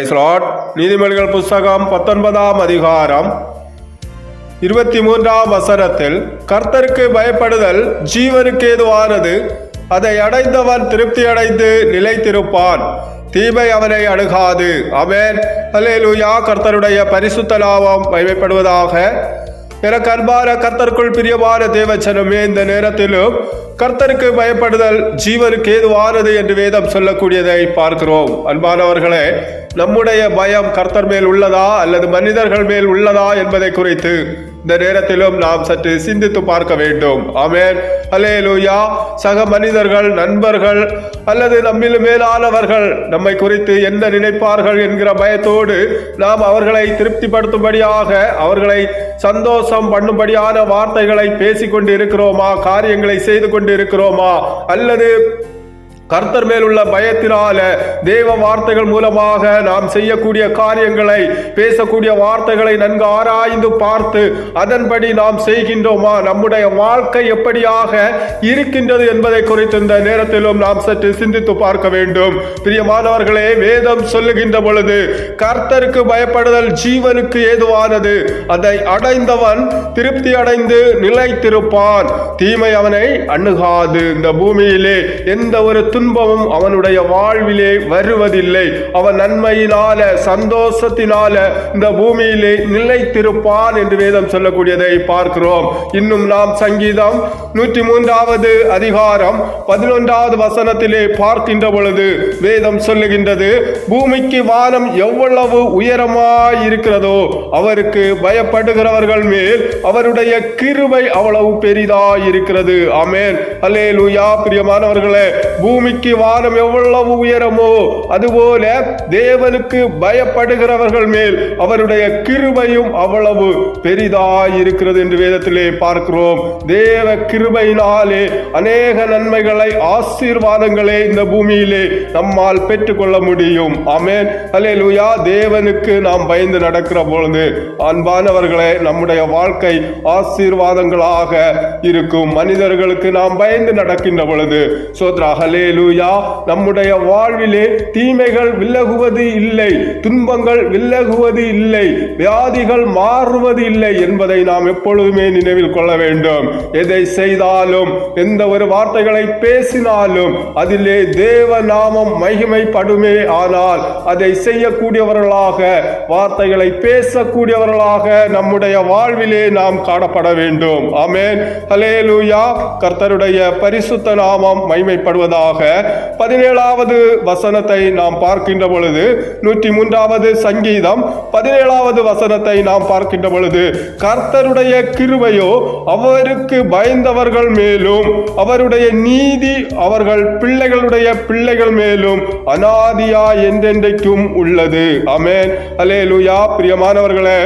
பிரைஸ்லாட் நீதிமொழிகள் புஸ்தகம் பத்தொன்பதாம் அதிகாரம் இருபத்தி மூன்றாம் வசனத்தில் கர்த்தருக்கு பயப்படுதல் ஜீவனுக்கு ஏதுவானது அதை அடைந்தவன் திருப்தி அடைந்து நிலைத்திருப்பான். தீமை அவனை அணுகாது. அமேன் அல்லேலூயா கர்த்தருடைய பரிசுத்த லாபம் மகிமைப்படுவதாக எனக்கு அன்பான கர்த்தருக்குள் பிரியமான தேவச்சனமே இந்த நேரத்திலும் கர்த்தருக்கு பயப்படுதல் ஜீவனுக்கு ஏதுவானது என்று வேதம் சொல்லக்கூடியதை பார்க்கிறோம். அன்பானவர்களே நம்முடைய பயம் கர்த்தர் மேல் உள்ளதா அல்லது மனிதர்கள் மேல் உள்ளதா என்பதை குறித்து இந்த நேரத்திலும் நாம் சற்று சிந்தித்து பார்க்க வேண்டும். அவன் அலே லூயா சக மனிதர்கள் நண்பர்கள் அல்லது நம்மில் மேலானவர்கள் நம்மை குறித்து என்ன நினைப்பார்கள் என்கிற பயத்தோடு நாம் அவர்களை திருப்திப்படுத்தும்படியாக அவர்களை சந்தோஷம் பண்ணும்படியான வார்த்தைகளை பேசிக்கொண்டு இருக்கிறோமா காரியங்களை செய்து கொண்டு இருக்கிறோமா அல்லது கர்த்தர் மேல் உள்ள பயத்தினால தேவ வார்த்தைகள் மூலமாக நாம் செய்யக்கூடிய காரியங்களை பேசக்கூடிய வார்த்தைகளை நன்கு ஆராய்ந்து பார்த்து அதன்படி நாம் செய்கின்றோமா? நம்முடைய வாழ்க்கை எப்படியாக இருக்கின்றது என்பதை குறித்து இந்த நேரத்திலும் நாம் சற்று சிந்தித்து பார்க்க வேண்டும். பிரியமானவர்களே வேதம் சொல்லுகின்ற பொழுது கர்த்தருக்கு பயப்படுதல் ஜீவனுக்கு ஏதுவானது. அதை அடைந்தவன் திருப்தி அடைந்து நிலைத்திருப்பான். தீமை அவனை அணுகாது. இந்த பூமியிலே எந்த ஒரு துன்பமும் அவனுடைய வாழ்விலே வருவதில்லை. அவன் நன்மையினால சந்தோஷத்தினால இந்த பூமியிலே நிலைத்திருப்பான் என்று வேதம் சொல்லக்கூடியதை பார்க்கிறோம். இன்னும் நாம் சங்கீதம் நூற்றி மூன்றாவது அதிகாரம் பதினொன்றாவது வசனத்திலே பார்க்கின்ற பொழுது வேதம் சொல்லுகின்றது பூமிக்கு வானம் எவ்வளவு உயரமாய் இருக்கிறதோ அவருக்கு பயப்படுகிறவர்கள் மேல் அவருடைய கிருபை அவ்வளவு பெரிதாய் இருக்கிறது ஆமென். அல்லேலூயா. பிரியமானவர்களே பூமிக்கு வானம் எவ்வளவு உயரமோ அதுபோல தேவனுக்கு பயப்படுகிறவர்கள் மேல் அவருடைய கிருபையும் அவ்வளவு பெரிதாய் இருக்கிறது என்று வேதத்திலே பார்க்கிறோம். தேவ கிருபையினாலே அநேக நன்மைகளை ஆசீர்வாதங்களை இந்த பூமியிலே நம்மால் பெற்றுக்கொள்ள முடியும். ஆமென். அல்லேலூயா தேவனுக்கு நாம் பயந்து நடக்கிற பொழுது அன்பானவர்களே நம்முடைய வாழ்க்கை ஆசீர்வாதங்களாக இருக்கும். மனிதர்களுக்கு நாம் பயந்து நடக்கின்ற பொழுது சோத்ரா லூயா நம்முடைய வாழ்விலே தீமைகள் விலகுவது இல்லை துன்பங்கள் விலகுவது இல்லை வியாதிகள் மாறுவது இல்லை என்பதை நாம் எப்பொழுதுமே நினைவில் கொள்ள வேண்டும். எதை செய்தாலும் எந்த ஒரு வார்த்தைகளை பேசினாலும் அதிலே தேவ நாமம் மகிமைப்படுமே. ஆனால் அதை செய்யக்கூடியவர்களாக வார்த்தைகளை பேசக்கூடியவர்களாக நம்முடைய வாழ்விலே நாம் காணப்பட வேண்டும். ஆமென். ஹலேலூயா கர்த்தருடைய பரிசுத்த நாமம் மைமைப்படுவதாக பதினேழாவது வசனத்தை நாம் பார்க்கின்ற பொழுது நூற்றி மூன்றாவது சங்கீதம் பதினேழாவது வசனத்தை நாம் பார்க்கின்ற பொழுது கர்த்தருடைய கிருவையோ அவருக்கு பயந்தவர்கள் மேலும் அவருடைய நீதி அவர்கள் பிள்ளைகளுடைய பிள்ளைகள் மேலும் அனாதியா என்றென்றைக்கும் உள்ளது. அமேன் அலேலுயா பிரியமானவர்களே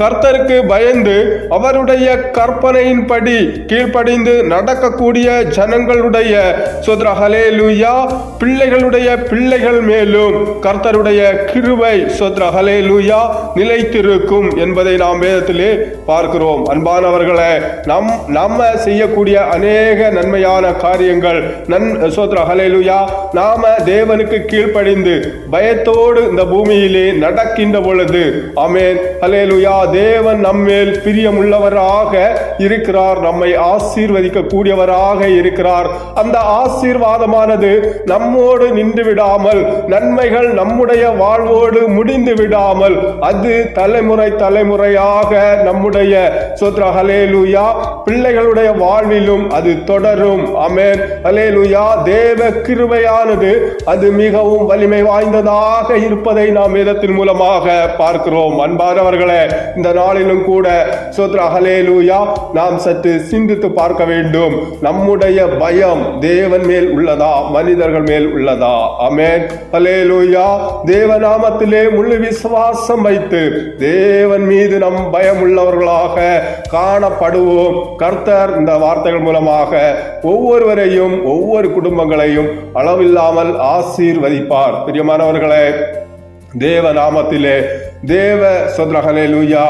கர்த்தருக்கு பயந்து அவருடைய கற்பனையின்படி கீழ்ப்படிந்து நடக்கக்கூடிய ஜனங்களுடைய சுதர ஹலேலுயா பிள்ளைகளுடைய பிள்ளைகள் மேலும் கர்த்தருடைய கிருவை சுதர ஹலேலுயா நிலைத்திருக்கும் என்பதை நாம் வேதத்திலே பார்க்கிறோம். அன்பானவர்களை நம் நம்ம செய்யக்கூடிய அநேக நன்மையான காரியங்கள் நன் சோத்ர ஹலேலுயா நாம தேவனுக்கு கீழ்ப்படிந்து பயத்தோடு இந்த பூமியிலே நடக்கின்ற பொழுது அமேன் ஹலேலுயா தேவன் நம்மேல் பிரியமுள்ளவராக இருக்கிறார். நம்மை ஆசீர்வதிக்க கூடியவராக இருக்கிறார். அந்த ஆசீர்வாதமானது நம்மோடு நின்று விடாமல் நன்மைகள் நம்முடைய வாழ்வோடு முடிந்து விடாமல் அது தலைமுறை தலைமுறையாக நம்முடைய சோத்ர ஹலேலுயா பிள்ளைகளுடைய வாழ்விலும் அது தொடரும். அமேன் ஹலேலுயா தேவ கிருபையானது அது மிகவும் வலிமை வாய்ந்ததாக இருப்பதை நாம் வேதத்தின் மூலமாக பார்க்கிறோம். அன்பானவர்களே இந்த நாளிலும் கூட சோத்ர ஹலேலூயா நாம் சற்று சிந்தித்து பார்க்க வேண்டும். நம்முடைய பயம் தேவன் மேல் உள்ளதா? மனிதர்கள் மேல் உள்ளதா? அமேன் ஹலேலூயா தேவநாமத்திலே முழு விசுவாசம் வைத்து தேவன் மீது நம் பயம் உள்ளவர்களாக காணப்படுவோம். கர்த்தர் இந்த வார்த்தைகள் மூலமாக ஒவ்வொருவரையும் ஒவ்வொரு குடும்பங்களையும் அளவில்லாமல் ஆசீர்வதிப்பார். பிரியமானவர்களே தேவநாமத்திலே தேவ சொத்ரஹலே லூயா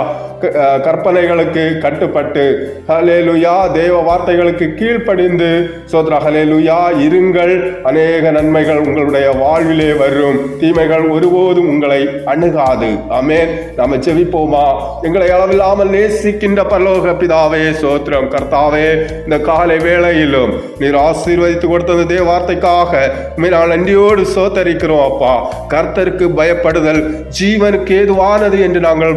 கற்பனைகளுக்கு கட்டுப்பட்டு ஹலேலுயா தேவ வார்த்தைகளுக்கு கீழ்ப்படிந்து சோத்ரா ஹலேலுயா இருங்கள் அநேக நன்மைகள் உங்களுடைய வாழ்விலே வரும். தீமைகள் ஒருபோதும் உங்களை அணுகாது. ஆமென். நாம செவிப்போமா எங்களை அளவில்லாமல் நேசிக்கின்ற பல்லோக பிதாவே சோத்ரம் கர்த்தாவே இந்த காலை வேளையிலும் நீர் ஆசீர்வதித்து கொடுத்த தேவ வார்த்தைக்காக நான் நன்றியோடு சோத்தரிக்கிறோம் அப்பா. கர்த்தருக்கு பயப்படுதல் ஜீவனுக்கு ஏதுவானது என்று நாங்கள்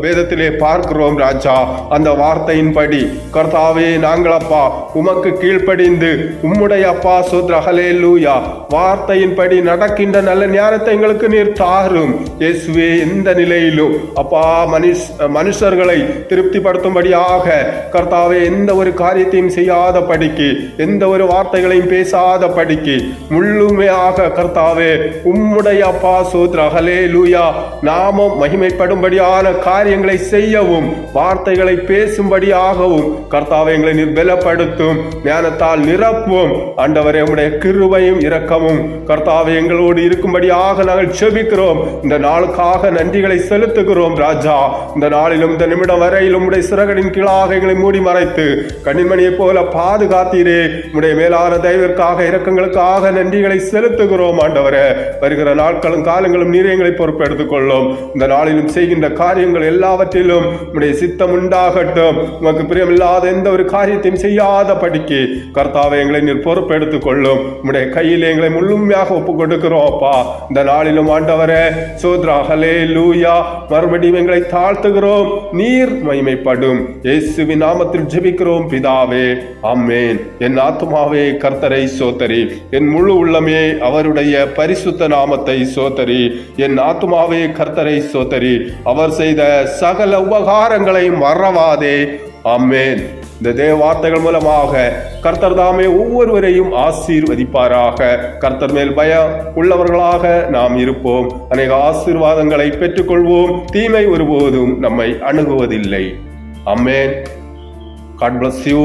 வேதத்திலே பார்க்கிறோம் ராஜா. அந்த வார்த்தையின்படி கர்த்தாவே நாங்கள் அப்பா உமக்கு கீழ்ப்படிந்து உம்முடைய அப்பா சுத்ரஹலே லூயா வார்த்தையின்படி நடக்கின்ற நல்ல ஞானத்தை எங்களுக்கு நீர் தாரும். இயேசுவே எந்த நிலையிலும் அப்பா மனுஷ் மனுஷர்களை திருப்திப்படுத்தும்படியாக கர்த்தாவே எந்த ஒரு காரியத்தையும் செய்யாத படிக்கு எந்த ஒரு வார்த்தைகளையும் பேசாத படிக்கு முழுமையாக கர்த்தாவே உம்முடைய அப்பா சோத்ர லூயா நாமம் மகிமைப்படும்படியான காரியங்களை செய்யவும் வார்த்தைகளை பேசும்படியாகவும் கர்த்தாவை எங்களை நீர் பலப்படுத்தும் ஞானத்தால் நிரப்பும். ஆண்டவரே உடைய கிருவையும் இரக்கமும் கர்த்தாவை எங்களோடு இருக்கும்படியாக நாங்கள் செபிக்கிறோம். இந்த நாளுக்காக நன்றிகளை செலுத்துகிறோம் ராஜா. இந்த நாளிலும் இந்த நிமிடம் வரையிலும் உடைய சிறகடின் கீழாக எங்களை மூடி மறைத்து கண்ணின்மணியைப் போல பாதுகாத்தீரே. உடைய மேலான தயவிற்காக இரக்கங்களுக்காக நன்றிகளை செலுத்துகிறோம் ஆண்டவரே. வருகிற நாட்களும் காலங்களும் நீர் எங்களை பொறுப்பெடுத்துக் கொள்ளும் இந்த நாளிலும் செய்கின்ற காரியங்கள் எல்லாவற்றிலும் உம்முடைய சித்தம் உண்டாகட்டும். உமக்கு பிரியமில்லாத எந்த ஒரு காரியத்தையும் செய்யாத படிக்கு. கர்த்தாவை எங்களை நீர் பொறுப்பெடுத்துக் கொள்ளும் உம்முடைய கையில் எங்களை முழுமையாக ஒப்பு கொடுக்கிறோம் அப்பா. இந்த நாளிலும் ஆண்டவரே சோத்ரா ஹலே லூயா மறுபடியும் எங்களை தாழ்த்துகிறோம். நீர் மகிமைப்படும். இயேசுவின் நாமத்தில் ஜெபிக்கிறோம் பிதாவே. அம்மேன் என் ஆத்துமாவே கர்த்தரை சோத்தரி என் முழு உள்ளமே அவருடைய பரிசுத்த நாமத்தை சோத்தரி என் ஆத்மாவே கர்த்தரை சோத்தரி அவர் செய்த சகல உபகாரங்களையும் மறவாதே. அம்மேன் இந்த தேவ வார்த்தைகள் மூலமாக கர்த்தர் தாமே ஒவ்வொருவரையும் ஆசீர்வதிப்பாராக. கர்த்தர் மேல் பயம் உள்ளவர்களாக நாம் இருப்போம். அநேக ஆசீர்வாதங்களை பெற்றுக்கொள்வோம். தீமை ஒருபோதும் நம்மை அணுகுவதில்லை. Amen God bless you